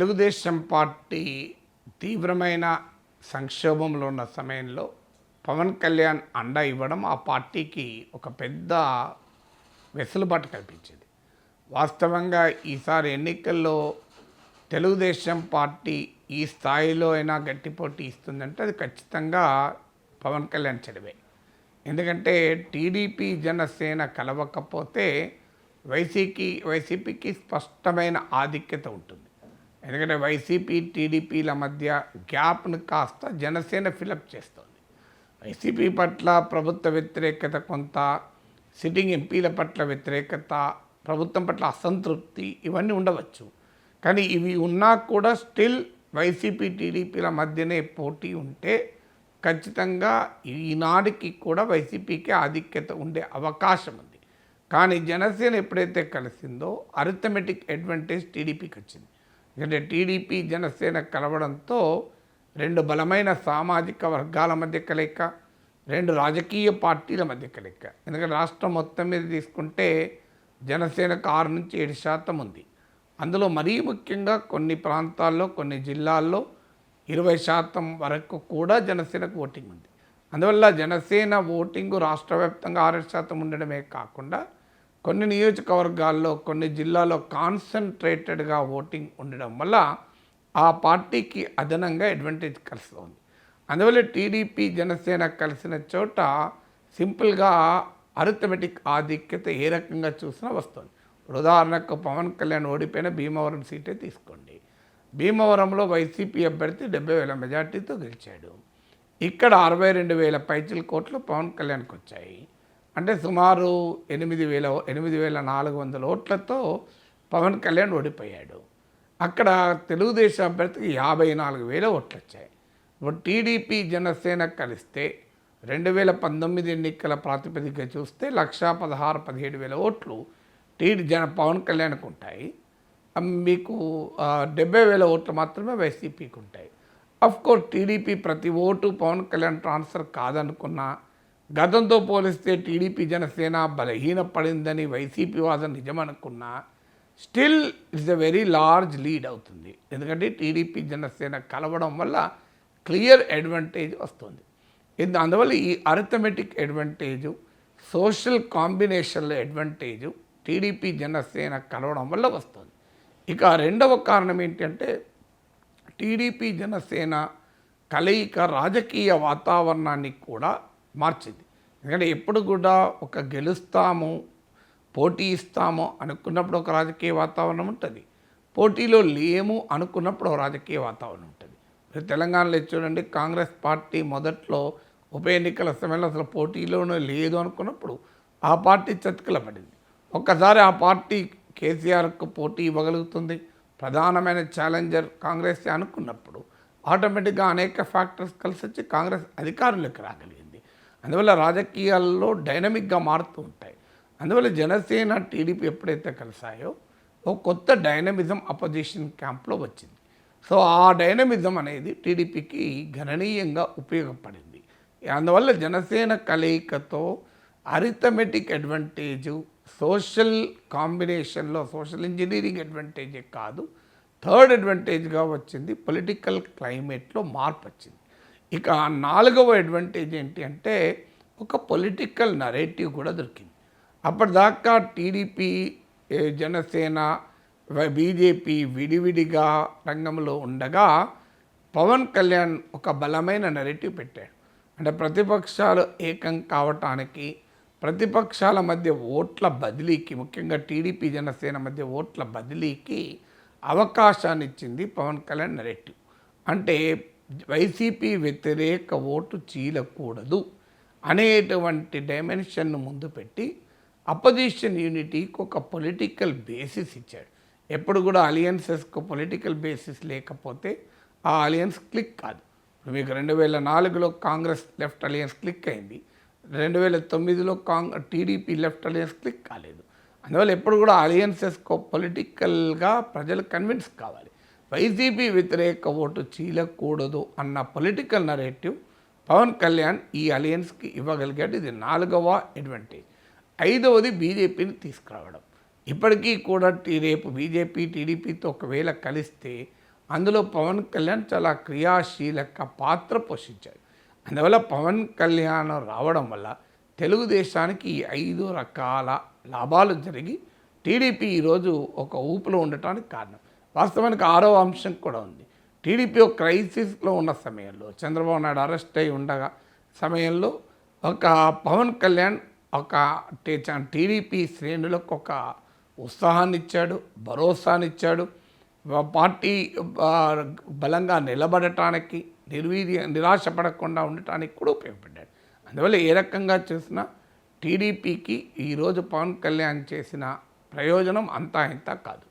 Telugu Desam party తీవ్రమైన సంక్షోభంలో ఉన్న సమయంలో పవన్ కళ్యాణ్ అండ ఇవ్వడం ఆ పార్టీకి ఒక పెద్ద వెసులుబాటు కల్పించింది. వాస్తవంగా ఈసారి ఎన్నికల్లో తెలుగుదేశం పార్టీ ఈ స్థాయిలో అయినా గట్టి పోటీ ఇస్తుందంటే అది ఖచ్చితంగా పవన్ కళ్యాణ్ చెడివే. ఎందుకంటే టీడీపీ జనసేన కలవకపోతే వైసీపీ వైసీపీకి స్పష్టమైన ఆధిక్యత ఉంటుంది. ఎందుకంటే వైసీపీ టీడీపీల మధ్య గ్యాప్ను కాస్త జనసేన ఫిలప్ చేస్తుంది. వైసీపీ పట్ల ప్రభుత్వ వ్యతిరేకత కొంత సిట్టింగ్ ఎంపీల పట్ల వ్యతిరేకత ప్రభుత్వం పట్ల అసంతృప్తి ఇవన్నీ ఉండవచ్చు. కానీ ఇవి ఉన్నా కూడా స్టిల్ వైసీపీ టీడీపీల మధ్యనే పోటీ ఉంటే ఖచ్చితంగా ఈనాటికి కూడా వైసీపీకి ఆధిక్యత ఉండే అవకాశం ఉంది. కానీ జనసేన ఎప్పుడైతే కలిసిందో అరిథమెటిక్ అడ్వాంటేజ్ టీడీపీకి వచ్చింది. ఎందుకంటే టీడీపీ జనసేన కలవడంతో రెండు బలమైన సామాజిక వర్గాల మధ్య కలయిక రెండు రాజకీయ పార్టీల మధ్య కలయిక. ఎందుకంటే రాష్ట్రం మొత్తం మీద తీసుకుంటే జనసేనకు ఆరు నుంచి ఏడు శాతం ఉంది. అందులో మరీ ముఖ్యంగా కొన్ని ప్రాంతాల్లో కొన్ని జిల్లాల్లో ఇరవై శాతం వరకు కూడా జనసేనకు ఓటింగ్ ఉంది. అందువల్ల జనసేన ఓటింగు రాష్ట్ర వ్యాప్తంగా ఆరు శాతం ఉండడమే కాకుండా కొన్ని నియోజకవర్గాల్లో కొన్ని జిల్లాలో కాన్సన్ట్రేటెడ్గా ఓటింగ్ ఉండడం వల్ల ఆ పార్టీకి అదనంగా అడ్వాంటేజ్ కలుస్తుంది. అందువల్ల టీడీపీ జనసేన కలిసిన చోట సింపుల్గా అరిథమెటిక్ ఆధిక్యత ఏ రకంగా చూసినా వస్తుంది. ఉదాహరణకు పవన్ కళ్యాణ్ ఓడిపోయిన భీమవరం సీటే తీసుకోండి. భీమవరంలో వైసీపీ అభ్యర్థి డెబ్బై వేల మెజార్టీతో గెలిచాడు. ఇక్కడ అరవై రెండు వేల పైచిల కోట్లు పవన్ కళ్యాణ్కి వచ్చాయి అంటే సుమారు ఎనిమిది వేల ఎనిమిది వేల నాలుగు వందల ఓట్లతో పవన్ కళ్యాణ్ ఓడిపోయాడు. అక్కడ తెలుగుదేశం అభ్యర్థికి యాభై నాలుగు వేల ఓట్లు వచ్చాయి ఇప్పుడు టీడీపీ జనసేన కలిస్తే రెండు వేల పంతొమ్మిది ఎన్నికల ప్రాతిపదిక చూస్తే లక్షా పదహారు పదిహేడు వేల ఓట్లు టీడీ జన పవన్ కళ్యాణ్కు ఉంటాయి. మీకు డెబ్బై వేల ఓట్లు మాత్రమే వైసీపీకి ఉంటాయి. అఫ్ కోర్స్ టీడీపీ ప్రతి ఓటు పవన్ కళ్యాణ్ ట్రాన్స్ఫర్ కాదనుకున్నా గతంతో పోలిస్తే టీడీపీ జనసేన బలహీనపడిందని వైసీపీ వాదన నిజమనుకున్నా still it's a very large lead అవుతుంది. ఎందుకంటే టీడీపీ జనసేన కలవడం వల్ల క్లియర్ అడ్వాంటేజ్ వస్తుంది. ఇది అందువల్ల ఈ అరిథమెటిక్ అడ్వాంటేజు సోషల్ కాంబినేషన్ల అడ్వాంటేజు టీడీపీ జనసేన కలవడం వల్ల వస్తుంది. ఇక రెండవ కారణం ఏంటంటే టీడీపీ జనసేన కలయిక రాజకీయ వాతావరణాన్ని కూడా మార్చింది. ఎందుకంటే ఎప్పుడు కూడా ఒక గెలుస్తాము పోటీ ఇస్తాము అనుకున్నప్పుడు ఒక రాజకీయ వాతావరణం ఉంటుంది. పోటీలో లేము అనుకున్నప్పుడు ఒక రాజకీయ వాతావరణం ఉంటుంది. మీరు తెలంగాణలో చూడండి కాంగ్రెస్ పార్టీ మొదట్లో ఉప ఎన్నికల సమయంలో అసలు పోటీలోనే లేదు అనుకున్నప్పుడు ఆ పార్టీ చతికిల పడింది ఒక్కసారి ఆ పార్టీ కేసీఆర్కు పోటీ ఇవ్వగలుగుతుంది ప్రధానమైన ఛాలెంజర్ కాంగ్రెస్ అనుకున్నప్పుడు ఆటోమేటిక్గా అనేక ఫ్యాక్టర్స్ కలిసి వచ్చి కాంగ్రెస్ అధికారులకు రాగలిగింది. అందువల్ల రాజకీయాల్లో డైనమిక్గా మారుతూ ఉంటాయి. అందువల్ల జనసేన టీడీపీ ఎప్పుడైతే కలిసాయో ఒక కొత్త డైనమిజం అపోజిషన్ క్యాంప్లో వచ్చింది. సో ఆ డైనమిజం అనేది టీడీపీకి గణనీయంగా ఉపయోగపడింది. అందువల్ల జనసేన కలయికతో అరిథమెటిక్ అడ్వాంటేజు సోషల్ కాంబినేషన్లో సోషల్ ఇంజనీరింగ్ అడ్వాంటేజే కాదు థర్డ్ అడ్వాంటేజ్గా వచ్చింది పొలిటికల్ క్లైమేట్లో మార్పు వచ్చింది ఇక నాలుగవ అడ్వాంటేజ్ ఏంటి అంటే ఒక పొలిటికల్ నరేటివ్ కూడా దొరికింది. అప్పటిదాకా టీడీపీ జనసేన బీజేపీ విడివిడిగా రంగంలో ఉండగా పవన్ కళ్యాణ్ ఒక బలమైన నెరేటివ్ పెట్టాడు. అంటే ప్రతిపక్షాలు ఏకం కావటానికి ప్రతిపక్షాల మధ్య ఓట్ల బదిలీకి ముఖ్యంగా టీడీపీ జనసేన మధ్య ఓట్ల బదిలీకి అవకాశాన్ని ఇచ్చింది పవన్ కళ్యాణ్ నెరేటివ్ అంటే వైసీపీ వ్యతిరేక ఓటు చీలకూడదు అనేటువంటి డైమెన్షన్ను ముందు పెట్టి అపోజిషన్ యూనిటీకి ఒక పొలిటికల్ బేసిస్ ఇచ్చాడు. ఎప్పుడు కూడా అలియన్సెస్కు పొలిటికల్ బేసిస్ లేకపోతే ఆ అలియన్స్ క్లిక్ కాదు. ఇప్పుడు మీకు రెండు వేల నాలుగులో కాంగ్రెస్ లెఫ్ట్ అలియన్స్ క్లిక్ అయింది. రెండు వేల తొమ్మిదిలో Cong TDP left alliance click కాలేదు. అందువల్ల ఎప్పుడు కూడా అలియన్సెస్కు పొలిటికల్గా ప్రజలు కన్విన్స్ కావాలి. వైసీపీ వ్యతిరేక ఓటు చీలకూడదు అన్న పొలిటికల్ నరేటివ్ పవన్ కళ్యాణ్ ఈ అలయన్స్కి ఇవ్వగలిగాడు. ఇది నాలుగవ అడ్వాంటేజ్ ఐదవది బీజేపీని తీసుకురావడం. ఇప్పటికీ కూడా టీ- రేపు బీజేపీ టీడీపీతో ఒకవేళ కలిస్తే అందులో పవన్ కళ్యాణ్ చాలా క్రియాశీలక పాత్ర పోషించాడు. అందువల్ల పవన్ కళ్యాణ్ రావడం వల్ల తెలుగుదేశానికి ఈ ఐదు రకాల లాభాలు జరిగి టీడీపీ ఈరోజు ఒక ఊపులో ఉండటానికి కారణం. వాస్తవానికి ఆరో అంశం కూడా ఉంది. టీడీపీ క్రైసిస్లో ఉన్న సమయంలో చంద్రబాబు నాయుడు అరెస్ట్ అయి ఉండగా సమయంలో ఒక పవన్ కళ్యాణ్ ఒక టీడీపీ శ్రేణులకు ఒక ఉత్సాహాన్ని ఇచ్చాడు భరోసానిచ్చాడు పార్టీ బలంగా నిలబడటానికి నిర్వీర్య నిరాశపడకుండా ఉండటానికి కూడా ఉపయోగపడ్డాడు. అందువల్ల ఏ రకంగా చూసినా టీడీపీకి ఈరోజు పవన్ కళ్యాణ్ చేసిన ప్రయోజనం అంతా ఇంత కాదు.